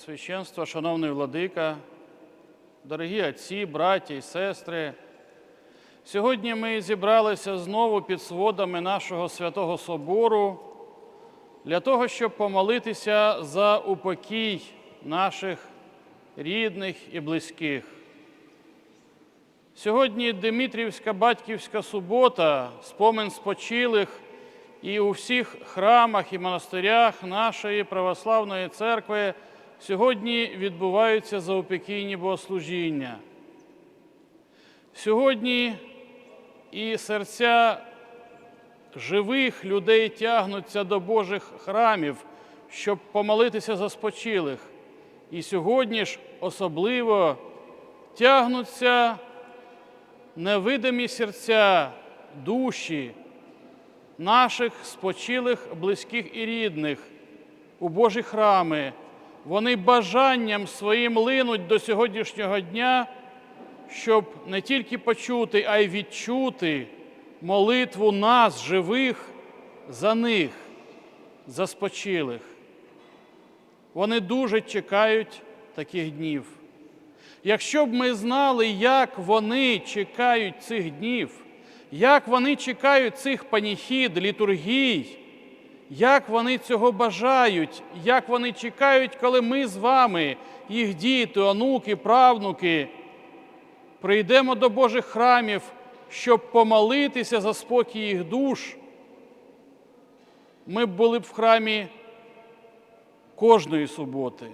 Преосвященство, шановний владика, дорогі отці, браті і сестри, сьогодні ми зібралися знову під сводами нашого святого собору для того, щоб помолитися за упокій наших рідних і близьких. Сьогодні Димитрівська батьківська субота, спомин спочилих, і у всіх храмах і монастирях нашої православної церкви сьогодні відбуваються заупокійні богослужіння. Сьогодні і серця живих людей тягнуться до Божих храмів, щоб помолитися за спочилих. І сьогодні ж особливо тягнуться невидимі серця, душі наших спочилих близьких і рідних у Божі храми. Вони бажанням своїм линуть до сьогоднішнього дня, щоб не тільки почути, а й відчути молитву нас, живих, за них, за спочилих. Вони дуже чекають таких днів. Якщо б ми знали, як вони чекають цих днів, як вони чекають цих паніхід, літургій, як вони цього бажають, як вони чекають, коли ми з вами, їх діти, онуки, правнуки, прийдемо до Божих храмів, щоб помолитися за спокій їх душ, ми були б в храмі кожної суботи,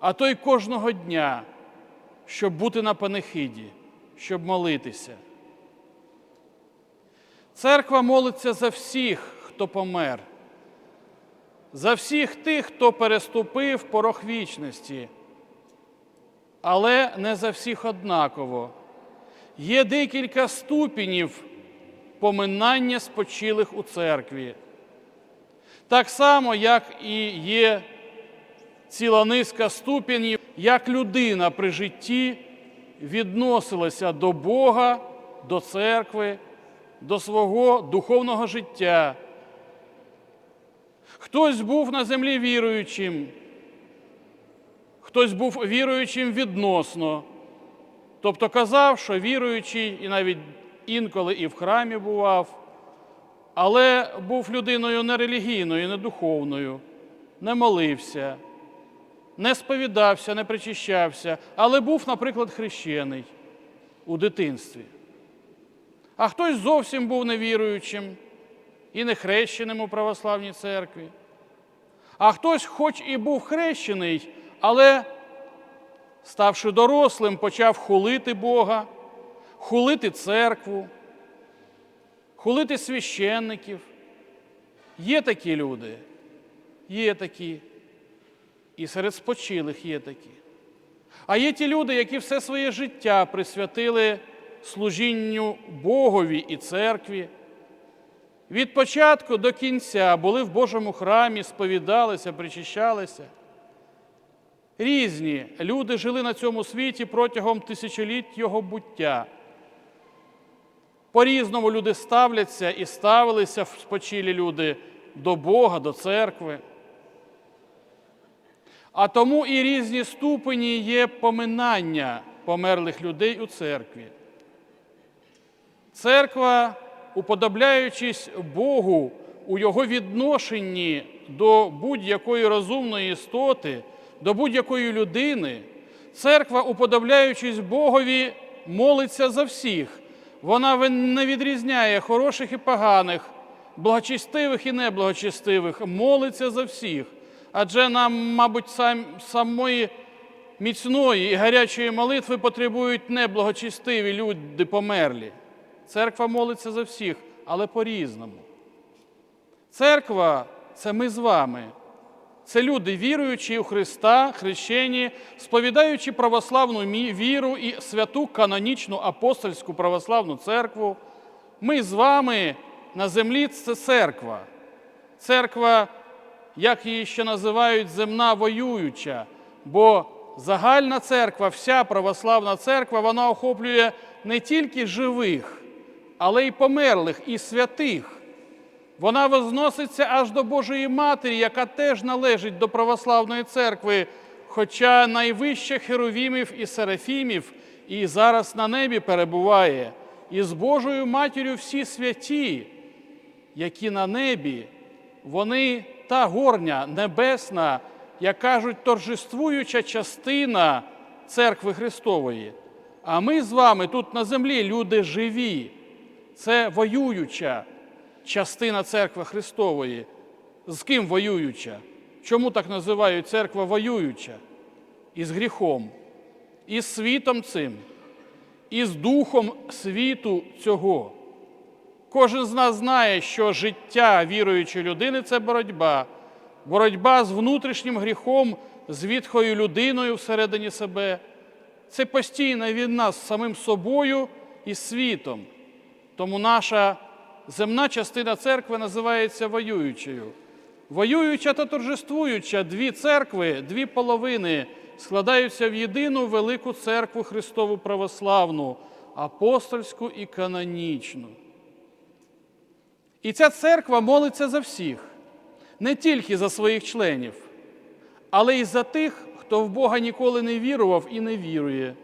а то й кожного дня, щоб бути на панихиді, щоб молитися. Церква молиться за всіх, хто помер, за всіх тих, хто переступив порог вічності, але не за всіх однаково. Є декілька ступенів поминання спочилих у церкві. Так само, як і є ціла низка ступенів, як людина при житті відносилася до Бога, до церкви, до свого духовного життя. Хтось був на землі віруючим, хтось був віруючим відносно, тобто казав, що віруючий, і навіть інколи і в храмі бував, але був людиною нерелігійною, не духовною, не молився, не сповідався, не причащався, але був, наприклад, хрещений у дитинстві. А хтось зовсім був невіруючим і не хрещеним у православній церкві. А хтось, хоч і був хрещений, але, ставши дорослим, почав хулити Бога, хулити церкву, хулити священників. Є такі люди, є такі. І серед спочилих є такі. А є ті люди, які все своє життя присвятили служінню Богові і церкві. Від початку до кінця були в Божому храмі, сповідалися, причащалися. Різні люди жили на цьому світі протягом тисячоліть його буття. По-різному люди ставляться і ставилися в спочилі люди до Бога, до церкви. А тому і різні ступені є поминання померлих людей у церкві. Церква, уподобляючись Богу у Його відношенні до будь-якої розумної істоти, до будь-якої людини, церква, уподобляючись Богові, молиться за всіх. Вона не відрізняє хороших і поганих, благочестивих і неблагочестивих, молиться за всіх. Адже нам, мабуть, сам, самої міцної і гарячої молитви потребують неблагочестиві люди померлі. Церква молиться за всіх, але по-різному. Церква це ми з вами. Це люди, віруючі у Христа, хрещені, сповідаючи православну віру і святу канонічну апостольську православну церкву. Ми з вами на землі це церква. Церква, як її ще називають, земна воююча, бо загальна церква, вся православна церква, вона охоплює не тільки живих але й померлих, і святих. Вона возноситься аж до Божої Матері, яка теж належить до православної церкви, хоча найвище херовімів і серафімів і зараз на небі перебуває, і з Божою матір'ю всі святі, які на небі, вони та горня небесна, як кажуть, торжествуюча частина церкви Христової. А ми з вами тут на землі люди живі. Це воююча частина церкви Христової. З ким воююча? Чому так називають церква воююча? Із гріхом, із світом цим, із духом світу цього. Кожен з нас знає, що життя віруючої людини це боротьба, боротьба з внутрішнім гріхом, з відхою людиною всередині себе. Це постійна війна з самим собою і світом. Тому наша земна частина церкви називається воюючою. Воююча та торжествуюча дві церкви, дві половини складаються в єдину велику церкву Христову православну, апостольську і канонічну. І ця церква молиться за всіх, не тільки за своїх членів, але й за тих, хто в Бога ніколи не вірував і не вірує.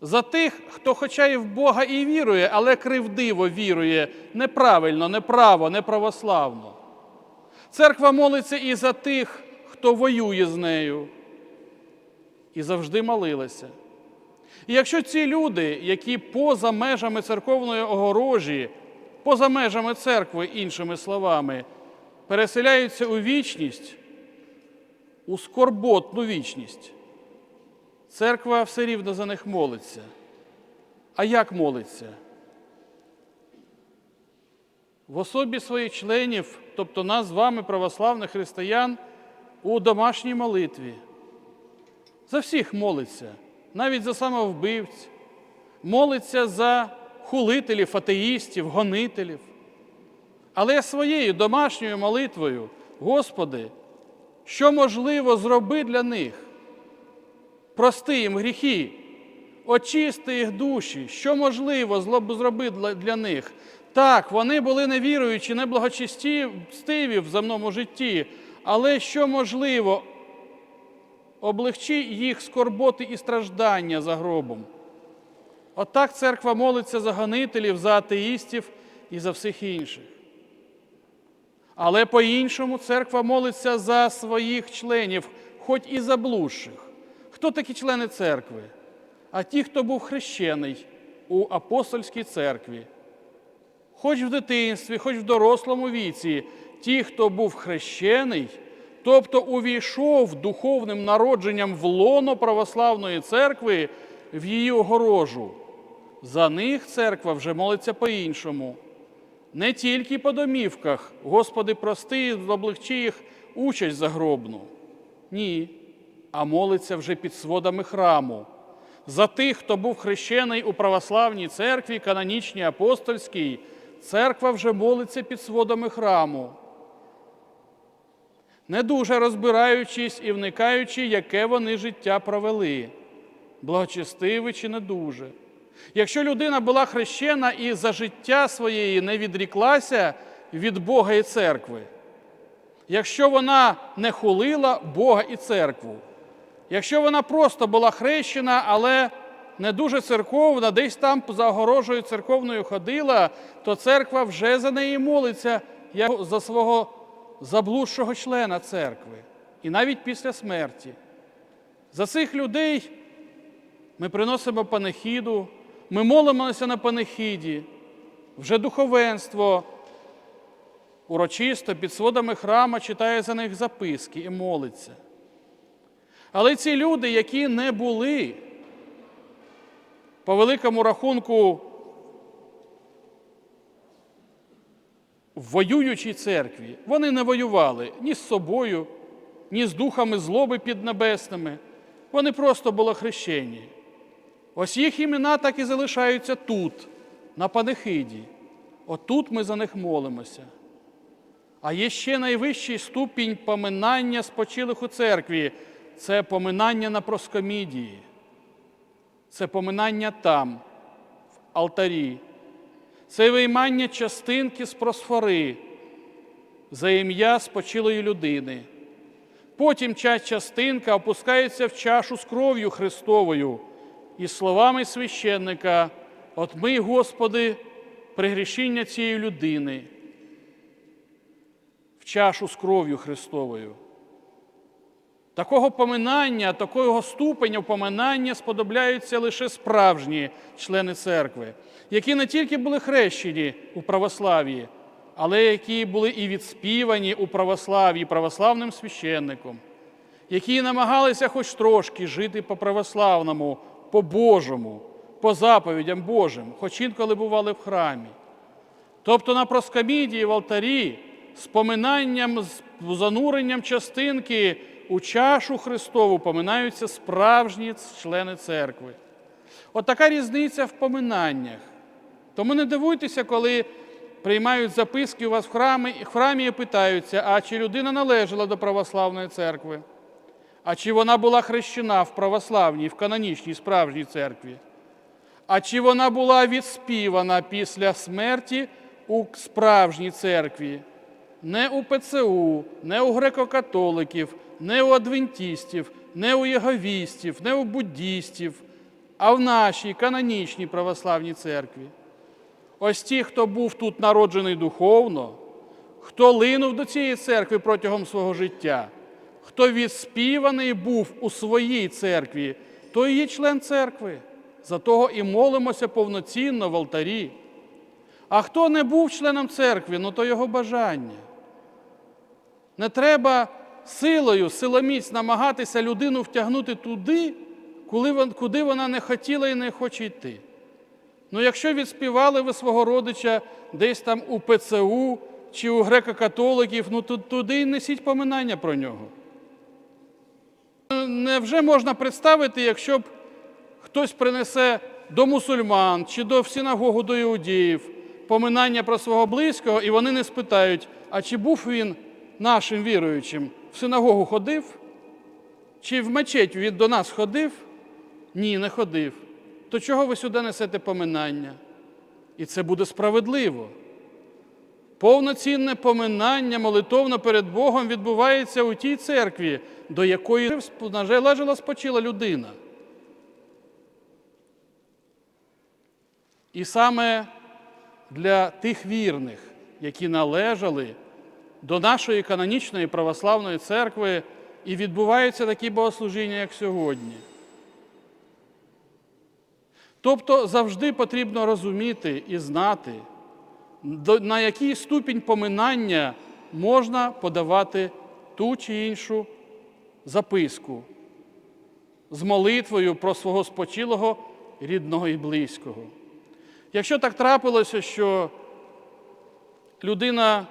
За тих, хто, хоча і в Бога і вірує, але кривдиво вірує неправильно, неправо, неправославно. Церква молиться і за тих, хто воює з нею, і завжди молилася. І якщо ці люди, які поза межами церковної огорожі, поза межами церкви, іншими словами, переселяються у вічність, у скорботну вічність, церква все рівно за них молиться. А як молиться? В особі своїх членів, тобто нас з вами, православних християн, у домашній молитві. За всіх молиться, навіть за самовбивць, молиться за хулителів, атеїстів, гонителів. Але своєю домашньою молитвою, Господи, що можливо зроби для них? Прости їм гріхи, очисти їх душі, що можливо зроби для них. Так, вони були невіруючі, неблагочестиві в земному житті, але що можливо, облегчи їх скорботи і страждання за гробом. Отак церква молиться за гонителів, за атеїстів і за всіх інших. Але по-іншому церква молиться за своїх членів, хоч і заблудших. Хто такі члени церкви? А ті, хто був хрещений у апостольській церкві. Хоч в дитинстві, хоч в дорослому віці, ті, хто був хрещений, тобто увійшов духовним народженням в лоно православної церкви в її огорожу. За них церква вже молиться по-іншому. Не тільки по домівках, Господи, прости, облегчи їх участь загробну. Ні, а молиться вже під сводами храму. За тих, хто був хрещений у православній церкві, канонічній апостольській, церква вже молиться під сводами храму. Не дуже розбираючись і вникаючи, яке вони життя провели, благочестиві чи не дуже. Якщо людина була хрещена і за життя своєї не відріклася від Бога і церкви, якщо вона не хулила Бога і церкву, якщо вона просто була хрещена, але не дуже церковна, десь там за огорожею церковною ходила, то церква вже за неї молиться як за свого заблудшого члена церкви. І навіть після смерті. За цих людей ми приносимо панихіду, ми молимося на панихіді, вже духовенство урочисто під сводами храма читає за них записки і молиться. Але ці люди, які не були, по великому рахунку, в воюючій церкві, вони не воювали ні з собою, ні з духами злоби піднебесними. Вони просто були хрещені. Ось їх імена так і залишаються тут, на панихиді. Отут ми за них молимося. А є ще найвищий ступінь поминання спочилих у церкві це поминання на проскомідії, це поминання там, в алтарі, це виймання частинки з просфори за ім'я спочилої людини. Потім ця частинка опускається в чашу з кров'ю Христовою і словами священника «От ми, Господи, пригрішіння цієї людини в чашу з кров'ю Христовою. Такого поминання, такого ступеня поминання сподобляються лише справжні члени церкви, які не тільки були хрещені у православ'ї, але які були і відспівані у православ'ї православним священником, які намагалися хоч трошки жити по православному, по Божому, по заповідям Божим, хоч інколи бували в храмі. Тобто на проскамідії в алтарі з поминанням, з зануренням частинки у чашу Христову поминаються справжні члени церкви. От така різниця в поминаннях. Тому не дивуйтеся, коли приймають записки у вас в храмі, в храмі і питаються, а чи людина належала до православної церкви, а чи вона була хрещена в православній, в канонічній справжній церкві, а чи вона була відспівана після смерті у справжній церкві, не у ПЦУ, не у греко-католиків, не у адвентістів, не у єговістів, не у буддістів, а в нашій канонічній православній церкві. Ось ті, хто був тут народжений духовно, хто линув до цієї церкви протягом свого життя, хто відспіваний був у своїй церкві, той є член церкви. За того і молимося повноцінно в алтарі. А хто не був членом церкви, ну то його бажання. Не треба силою, силоміць намагатися людину втягнути туди, куди вона не хотіла і не хоче йти. Ну, якщо відспівали ви свого родича десь там у ПЦУ чи у греко-католиків, ну туди й несіть поминання про нього. Невже можна представити, якщо б хтось принесе до мусульман чи до синагогу до іудеїв поминання про свого близького, і вони не спитають, а чи був він нашим віруючим, в синагогу ходив? Чи в мечеть він до нас ходив? Ні, не ходив. То чого ви сюди несете поминання? І це буде справедливо. Повноцінне поминання молитовно перед Богом відбувається у тій церкві, до якої належала спочила людина. І саме для тих вірних, які належали до нашої канонічної православної церкви, і відбуваються такі богослужіння, як сьогодні. Тобто завжди потрібно розуміти і знати, на який ступінь поминання можна подавати ту чи іншу записку з молитвою про свого спочилого рідного і близького. Якщо так трапилося, що людина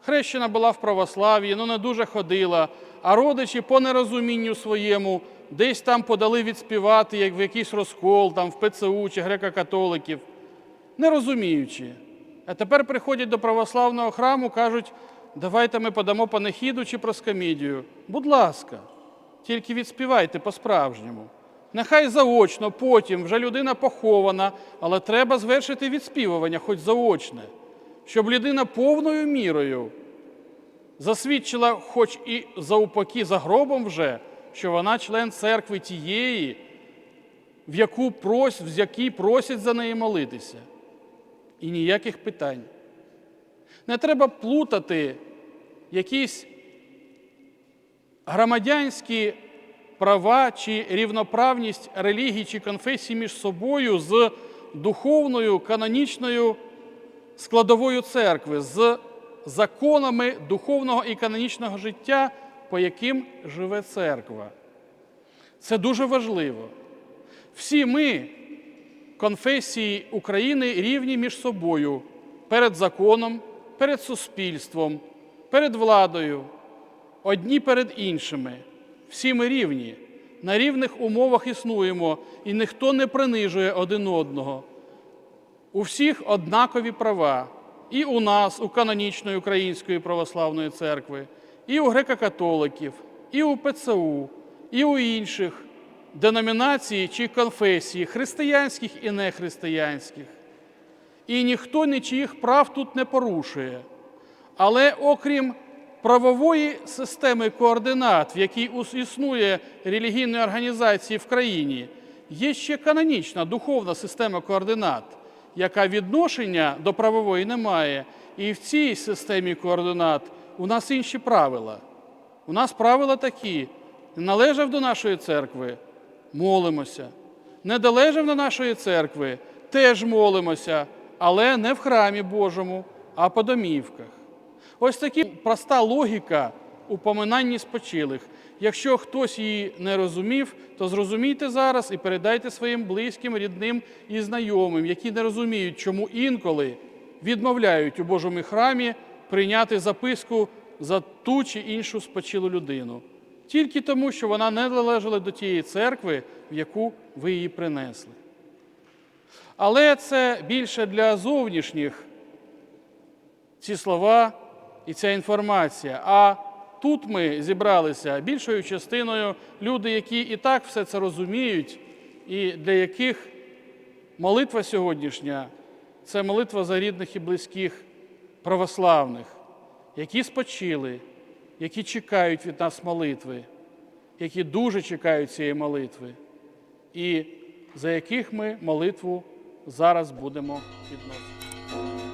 хрещена була в православ'ї, ну не дуже ходила, а родичі по нерозумінню своєму десь там подали відспівати, як в якийсь розкол, там в ПЦУ чи греко-католиків, не розуміючи. А тепер приходять до православного храму, кажуть, давайте ми подамо панихіду чи проскамідію. Будь ласка, тільки відспівайте по-справжньому. Нехай заочно, потім вже людина похована, але треба звершити відспівування, хоч заочне, щоб людина повною мірою засвідчила, хоч і заупаки за гробом вже, що вона член церкви тієї, в яку прос, в якій просять за неї молитися. І ніяких питань. Не треба плутати якісь громадянські права чи рівноправність релігій чи конфесій між собою з духовною канонічною складовою церкви, з законами духовного і канонічного життя, по яким живе церква. Це дуже важливо. Всі ми, конфесії України, рівні між собою перед законом, перед суспільством, перед владою, одні перед іншими. Всі ми рівні, на рівних умовах існуємо, і ніхто не принижує один одного. У всіх однакові права. І у нас, у канонічної Української православної церкви, і у греко-католиків, і у ПЦУ, і у інших деномінацій чи конфесій, християнських і нехристиянських. І ніхто нічиїх прав тут не порушує. Але окрім правової системи координат, в якій існує релігійної організації в країні, є ще канонічна духовна система координат, яка відношення до правової не має. І в цій системі координат у нас інші правила. У нас правила такі: належав до нашої церкви, молимося. Не долежав до нашої церкви, теж молимося, але не в храмі Божому, а по домівках. Ось така проста логіка у поминанні спочилих. Якщо хтось її не розумів, то зрозумійте зараз і передайте своїм близьким, рідним і знайомим, які не розуміють, чому інколи відмовляють у Божому храмі прийняти записку за ту чи іншу спочилу людину. Тільки тому, що вона не належала до тієї церкви, в яку ви її принесли. Але це більше для зовнішніх ці слова і ця інформація. А тут ми зібралися більшою частиною люди, які і так все це розуміють, і для яких молитва сьогоднішня це молитва за рідних і близьких православних, які спочили, які чекають від нас молитви, які дуже чекають цієї молитви, і за яких ми молитву зараз будемо підносити.